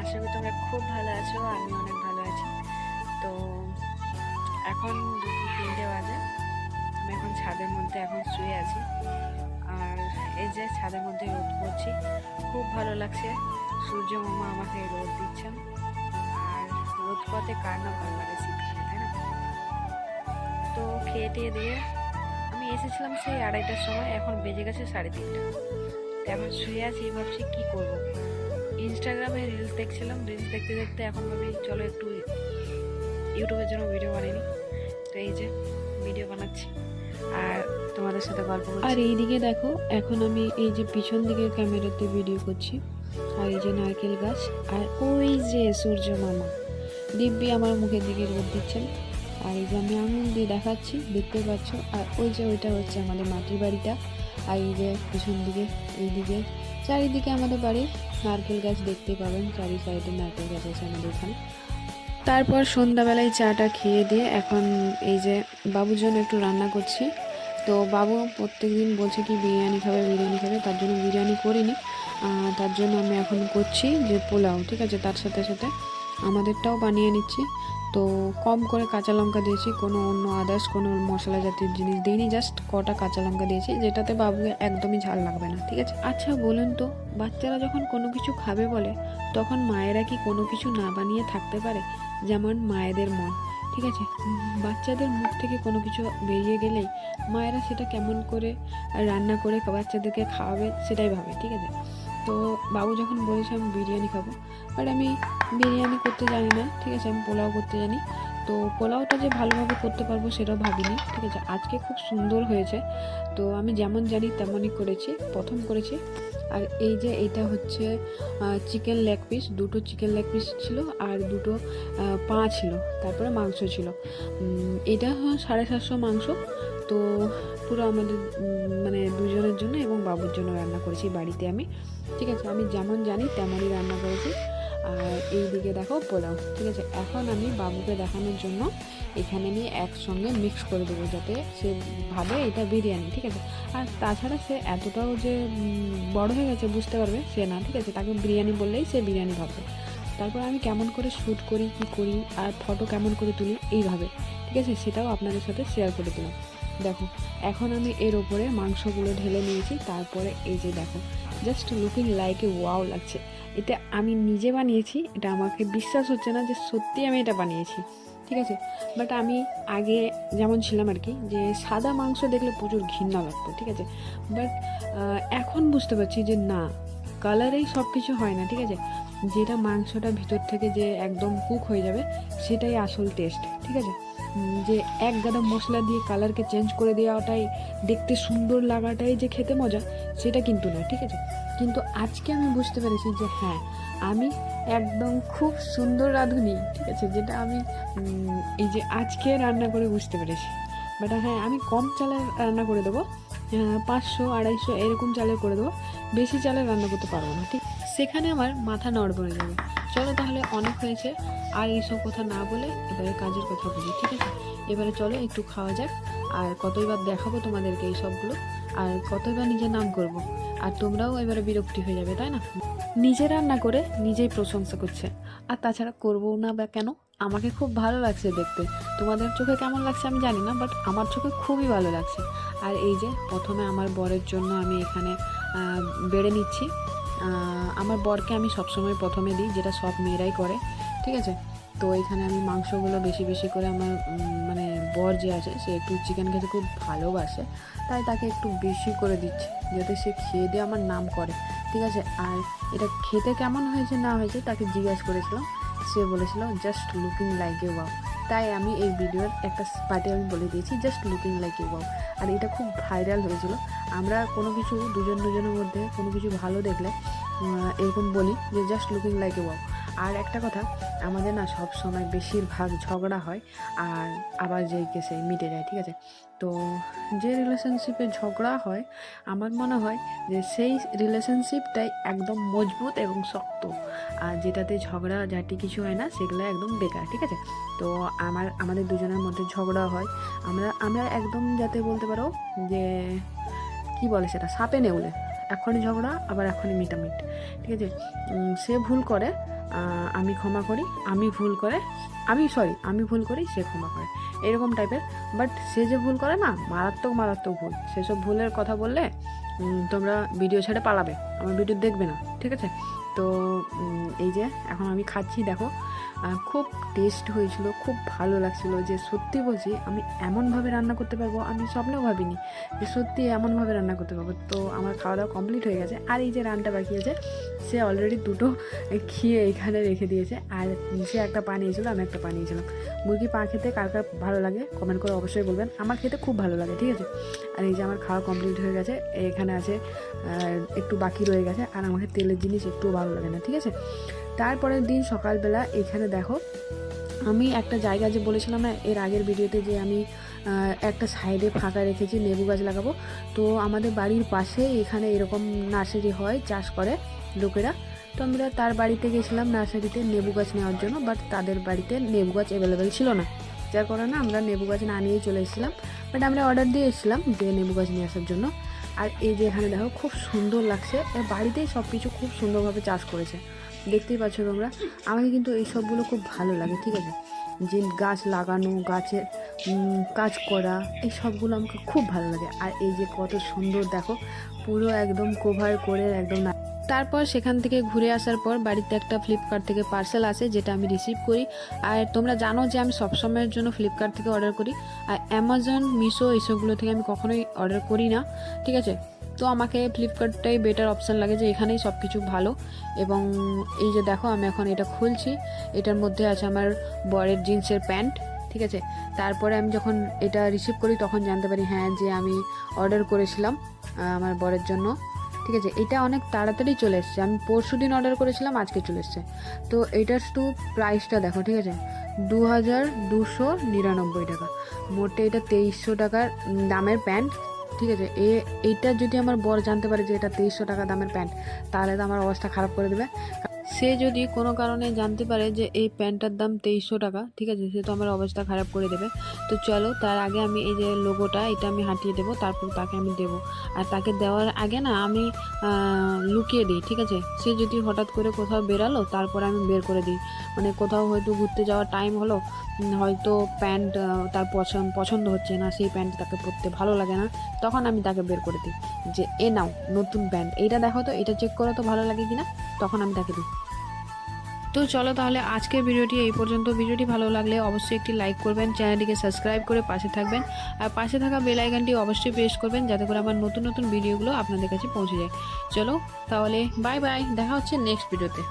আশা করি তোমরা খুব ভালো আছো, আমি অনেক ভালো আছি। তো এখন দুপুর তিনটে বাজে। আমি এখন ছাদের মধ্যে এখন শুয়ে আছি। আর এই যে ছাদের মধ্যে রোদ করছি, খুব ভালো লাগছে। সূর্য মামা আমাকে রোদ দিচ্ছেন। আর রোদ পথে কার না ভালো লাগে শীতকালে, তাই না? তো খেয়ে টেয়ে দিয়ে আমি এসেছিলাম সেই আড়াইটার সময়, এখন বেজে গেছে সাড়ে তিনটা। এখন শুয়ে আছি, ভাবছি কী করব? ইনস্টাগ্রামে রিলস দেখছিলাম রিলস দেখতে দেখতে এখন ভাবি চলো একটু ইউটিউবের জন্য ভিডিও বানিয়ে নিই তো এই যে ভিডিও বানাচ্ছি। আর তোমাদের সাথে গল্প আর এইদিকে দেখো, এখন আমি এই যে পিছন দিকের ক্যামেরাতে ভিডিও করছি। আর এই যে নারকেল গাছ, আর ওই যে সূর্য মামা। দিব্যি আমার মুখের দিকে রোদ দিচ্ছেন আর এই যে আমি আঙুল দিয়ে দেখাচ্ছি, দেখতে পাচ্ছ? আর ওই যে ওইটা হচ্ছে আমাদের মাটির বাড়িটা। আর এই যে পিছন দিকে, এইদিকে চারিদিকে আমাদের বাড়ির নারকেল গাছ দেখতে পাবেন, চারি সাইডে নারকেল গাছ আছে আমাদের এখানে। তারপর সন্ধ্যাবেলায় চাটা খেয়ে দিয়ে এখন এই যে বাবুর জন্য একটু রান্না করছি। তো বাবু প্রত্যেকদিন বলছে কি বিরিয়ানি খাবে বিরিয়ানি খাবে, তার জন্য বিরিয়ানি করিনি। তার জন্য আমি এখন করছি যে পোলাও, ঠিক আছে? তার সাথে সাথে আমাদেরটাও বানিয়ে নিচ্ছি। তো কম করে কাঁচা লঙ্কা দিয়েছি, কোনো অন্য আদার্স কোনো মশলা জাতীয় জিনিস দিইনি জাস্ট কটা কাঁচা লঙ্কা দিয়েছি, যেটাতে বাবুকে একদমই ঝাল লাগবে না, ঠিক আছে? আচ্ছা বলুন তো, বাচ্চারা যখন কোনো কিছু খাবে বলে, তখন মায়েরা কি কোনো কিছু না বানিয়ে থাকতে পারে? যেমন মায়েদের মন, ঠিক আছে? বাচ্চাদের মুখ থেকে কোনো কিছু বেরিয়ে গেলেই মায়েরা সেটা কেমন করে রান্না করে বাচ্চাদেরকে খাওয়াবে সেটাই ভাবে, ঠিক আছে? তো বাবু যখন বলেছে আমি বিরিয়ানি খাব বাট আমি বিরিয়ানি করতে জানি না, ঠিক আছে, আমি পোলাও করতে জানি। তো পোলাওটা যে ভালোভাবে করতে পারব সেটাও ভাবিনি, ঠিক আছে। আজকে খুব সুন্দর হয়েছে, তো আমি যেমন জানি তেমনই করেছি, প্রথম করেছি। আর এই যে এইটা হচ্ছে চিকেন লেগ পিস দুটো চিকেন লেগ পিস ছিল আর দুটো পা ছিল, তারপরে মাংস ছিল। এটা হলো সাড়ে সাতশো মাংস, তো পুরো আমাদের মানে দুজনের জন্য এবং বাবুর জন্য রান্না করেছি বাড়িতে আমি। ঠিক আছে, আমি যেমন জানি তেমনই রান্না করেছি। আর এই দিকে দেখো পোলাও, ঠিক আছে? এখন আমি বাবুকে দেখানোর জন্য এখানে নিয়ে একসঙ্গে মিক্স করে দেবো যাতে সে ভাবে এটা বিরিয়ানি, ঠিক আছে? আর তাছাড়া সে এতটাও যে বড় হয়ে গেছে বুঝতে পারবে সে না, ঠিক আছে? তাকে বিরিয়ানি বললেই সে বিরিয়ানি ভাববে। তারপর আমি কেমন করে শ্যুট করি, কি করি, আর ফটো কেমন করে তুলি, এইভাবে, ঠিক আছে? সেটাও আপনাদের সাথে শেয়ার করে দিলাম। দেখো, এখন আমি এর ওপরে মাংসগুলো ঢেলে নিয়েছি, তারপরে এই যে দেখো just looking like a wow লাগছে। এটা আমি নিজে বানিয়েছি, এটা আমাকে বিশ্বাস হচ্ছে না যে সত্যি আমি এটা বানিয়েছি, ঠিক আছে? বাট আমি আগে যেমন ছিলাম আর কি, যে সাদা মাংস দেখলে প্রচুর ঘৃণা লাগতো, ঠিক আছে? বাট এখন বুঝতে পারছি যে না কালারেই সব কিছু হয় না, ঠিক আছে? যেটা মাংসটা ভিতর থেকে যে একদম কুক হয়ে যাবে, সেটাই আসল টেস্ট ঠিক আছে? যে এক গাদা মশলা দিয়ে কালারকে চেঞ্জ করে দেওয়াটাই, দেখতে সুন্দর লাগাটাই যে খেতে মজা, সেটা কিন্তু না ঠিক আছে? কিন্তু আজকে আমি বুঝতে পেরেছি যে হ্যাঁ আমি একদম খুব সুন্দর রাঁধুনি, ঠিক আছে? যেটা আমি এই যে আজকে রান্না করে বুঝতে পেরেছি। বাট হ্যাঁ আমি কম চালে রান্না করে দেবো পাঁচশো, আড়াইশো, এরকম চালে করে দেবো, বেশি চালে রান্না করতে পারব না, ঠিক? সেখানে আমার মাথা নড়বড়ে যাবে। চলো তাহলে অনেক হয়েছে। আর এইসব কথা না বলে এবারে কাজের কথা বলি, ঠিক আছে? এবারে চলো একটু খাওয়া যাক, আর কতইবার দেখাবো তোমাদেরকে এই সবগুলো, আর কতইবার নিজের নাম করব। আর তোমরাও এবারে বিরক্তি হয়ে যাবে, তাই না? নিজে রান্না করে নিজেই প্রশংসা করছে। আর তাছাড়া করব না বা কেন? আমাকে খুব ভালো লাগছে দেখতে। তোমাদের চোখে কেমন লাগছে আমি জানি না বাট আমার চোখে খুবই ভালো লাগছে। আর এই যে, প্রথমে আমার বরের জন্য আমি এখানে বেড়ে নিচ্ছি। আমার বরকে আমি সবসময় প্রথমে দিই, যেটা সব মেয়েরাই করে, ঠিক আছে? তো এখানে আমি মাংসগুলো বেশি বেশি করে আমার মানে বর যে আছে, সে একটু চিকেন খেতে খুব ভালোবাসে, তাই তাকে একটু বেশি করে দিচ্ছি, যাতে সে খেয়ে দিয়ে আমার নাম করে, ঠিক আছে? আর এটা খেতে কেমন হয়েছে না হয়েছে তাকে জিজ্ঞেস করেছিলাম, সে বলেছিল just looking like a wow তাই আমি এই ভিডিওর একটা পার্টি আমি বলে দিয়েছি just looking like you wow আর এটা খুব ভাইরাল হয়েছিল। আমরা কোনো কিছু দুজন দুজনের মধ্যে কোনো কিছু ভালো দেখলে এরকম বলি যে just looking like you wow আর একটা কথা, আমাদের না সব সময় বেশিরভাগ ঝগড়া হয় আর আবার যেই কেসে মিটে যায়, ঠিক আছে? তো যে রিলেশনশিপে ঝগড়া হয়, আমার মনে হয় যে সেই রিলেশনশিপটাই একদম মজবুত এবং শক্ত। আর যেটাতে ঝগড়া ঝাঁটি কিছু হয় না, সেগুলো একদম বেকার, ঠিক আছে? তো আমার, আমাদের দুজনের মধ্যে ঝগড়া হয়। আমরা আমরা একদম যাতে বলতে পারো যে কি বলে সেটা, সাপে নেউলে। এখনই ঝগড়া, আবার এখনই মিটামিট, ঠিক আছে? সে ভুল করে আমি ক্ষমা করি, আমি ভুল করে, আমি সরি আমি ভুল করি, সে ক্ষমা করে। এরকম টাইপের বাট সে যে ভুল করে না, মারাত্মক মারাত্মক ভুল। সেসব ভুলের কথা বললে তোমরা ভিডিও ছেড়ে পালাবে। আমার ভিডিও দেখবে না, ঠিক আছে? তো এই যে, এখন আমি খাচ্ছি, দেখো। খুব টেস্ট হয়েছিল, খুব ভালো লাগছিল যে সত্যি বলছি আমি এমনভাবে রান্না করতে পারব, আমি স্বপ্নেও ভাবিনি যে সত্যি এমনভাবে রান্না করতে পারব। তো আমার খাওয়া দাওয়া কমপ্লিট হয়ে গেছে আর এই যে রানটা বাকি আছে, সে অলরেডি দুটো খেয়ে এখানে রেখে দিয়েছে আর সে একটা পা নিয়েছিল, আমি একটা পা নিয়েছিলাম। মুরগি পা খেতে কার কার ভালো লাগে কমেন্ট করে অবশ্যই বলবেন, আমার খেতে খুব ভালো লাগে, ঠিক আছে? আর এই যে আমার খাওয়া কমপ্লিট হয়ে গেছে, এখানে আছে একটু বাকি রয়ে গেছে আর আমাকে তেলের জিনিস একটুও ভালো লাগে না, ঠিক আছে? তারপরের দিন সকালবেলা এখানে দেখো, আমি একটা জায়গা যে বলেছিলাম না, এর আগের ভিডিওতে যে আমি একটা সাইডে ফাঁকা রেখেছি, লেবু গাছ লাগাবো। তো আমাদের বাড়ির পাশে এখানে এরকম নার্সারি হয়, চাষ করে লোকেরা। তো আমরা তার বাড়িতে গেছিলাম নার্সারিতে লেবু গাছ নেওয়ার জন্য বাট তাদের বাড়িতে লেবু গাছ অ্যাভেলেবেল ছিল না। যার কারণে আমরা লেবু গাছ না নিয়ে চলে এসেছিলাম। বাট আমরা অর্ডার দিয়ে এসেছিলাম যে লেবু গাছ নিয়ে আসার জন্য। আর এই যে এখানে দেখো, খুব সুন্দর লাগছে। বাড়িতেই সব কিছু খুব সুন্দরভাবে চাষ করেছে। দেখতেই পাচ্ছ তোমরা? আমাকে কিন্তু এই সবগুলো খুব ভালো লাগে, ঠিক আছে? যে গাছ লাগানো, গাছের কাজ করা, এই সবগুলো আমাকে খুব ভালো লাগে। আর এই যে কত সুন্দর, দেখো, পুরো একদম কভার করে একদম তারপর সেখান থেকে ঘুরে আসার পর বাড়িতে একটা ফ্লিপকার্ট থেকে পার্সেল আসে, যেটা আমি রিসিভ করি। আর তোমরা জানো যে আমি সবসময়ের জন্য ফ্লিপকার্ট থেকে অর্ডার করি। আর অ্যামাজন মিশো এইসবগুলো থেকে আমি কখনোই অর্ডার করি না, ঠিক আছে? তো আমাকে ফ্লিপকার্টটাই বেটার অপশান লাগে যে এখানেই সব কিছু ভালো। এবং এই যে দেখো আমি এখন এটা খুলছি, এটার মধ্যে আছে আমার বরের জিন্সের প্যান্ট, ঠিক আছে? তারপরে আমি যখন এটা রিসিভ করি তখন জানতে পারি হ্যাঁ যে আমি অর্ডার করেছিলাম আমার বরের জন্য, ঠিক আছে? এটা অনেক তাড়াতাড়ি চলে এসছে। আমি পরশু দিন অর্ডার করেছিলাম, আজকে চলে এসছে। তো এটার শুধু প্রাইসটা দেখো, ঠিক আছে? দু হাজার দুশো নিরানব্বই টাকা। মোটে এটা তেইশশো টাকার দামের প্যান্ট ঠিক আছে, এ, এইটা যদি আমার বর জানতে পারে যে এটা তেইশশো টাকা দামের প্যান্ট, তাহলে তো আমার অবস্থা খারাপ করে দেবে। সে যদি কোনো কারণে জানতে পারে যে এই প্যান্টটার দাম তেইশশো টাকা, ঠিক আছে, সে তো আমার অবস্থা খারাপ করে দেবে। তো চলো, তার আগে আমি এই যে লোগোটা এটা আমি হাঁটিয়ে দেবো, তারপর তাকে আমি দেবো। আর তাকে দেওয়ার আগে না, আমি লুকিয়ে দিই, ঠিক আছে? সে যদি হঠাৎ করে কোথাও বেরালো, তারপর আমি বের করে দিই। মানে কোথাও হয়তো ঘুরতে যাওয়ার টাইম হলো হয়তো প্যান্ট তার পছন্দ পছন্দ হচ্ছে না, সেই প্যান্ট তাকে পরতে ভালো লাগে না, তখন আমি তাকে বের করে দিই। যে, এ নাও, নতুন প্যান্ট। এইটা দেখো তো, এটা চেক করো তো ভালো লাগে কিনা? তখন আমি তাকে দিই। তো চলো তাহলে আজকের ভিডিওটি এই পর্যন্ত। ভিডিওটি ভালো লাগলে অবশ্যই একটি লাইক করবেন, চ্যানেলটিকে সাবস্ক্রাইব করে পাশে থাকবেন। আর পাশে থাকা বেল আইকনটি অবশ্যই প্রেস করবেন যাতে করে আমার নতুন নতুন ভিডিওগুলো আপনাদের কাছে পৌঁছে যায়। চলো তাহলে বাই বাই দেখা হচ্ছে নেক্সট ভিডিওতে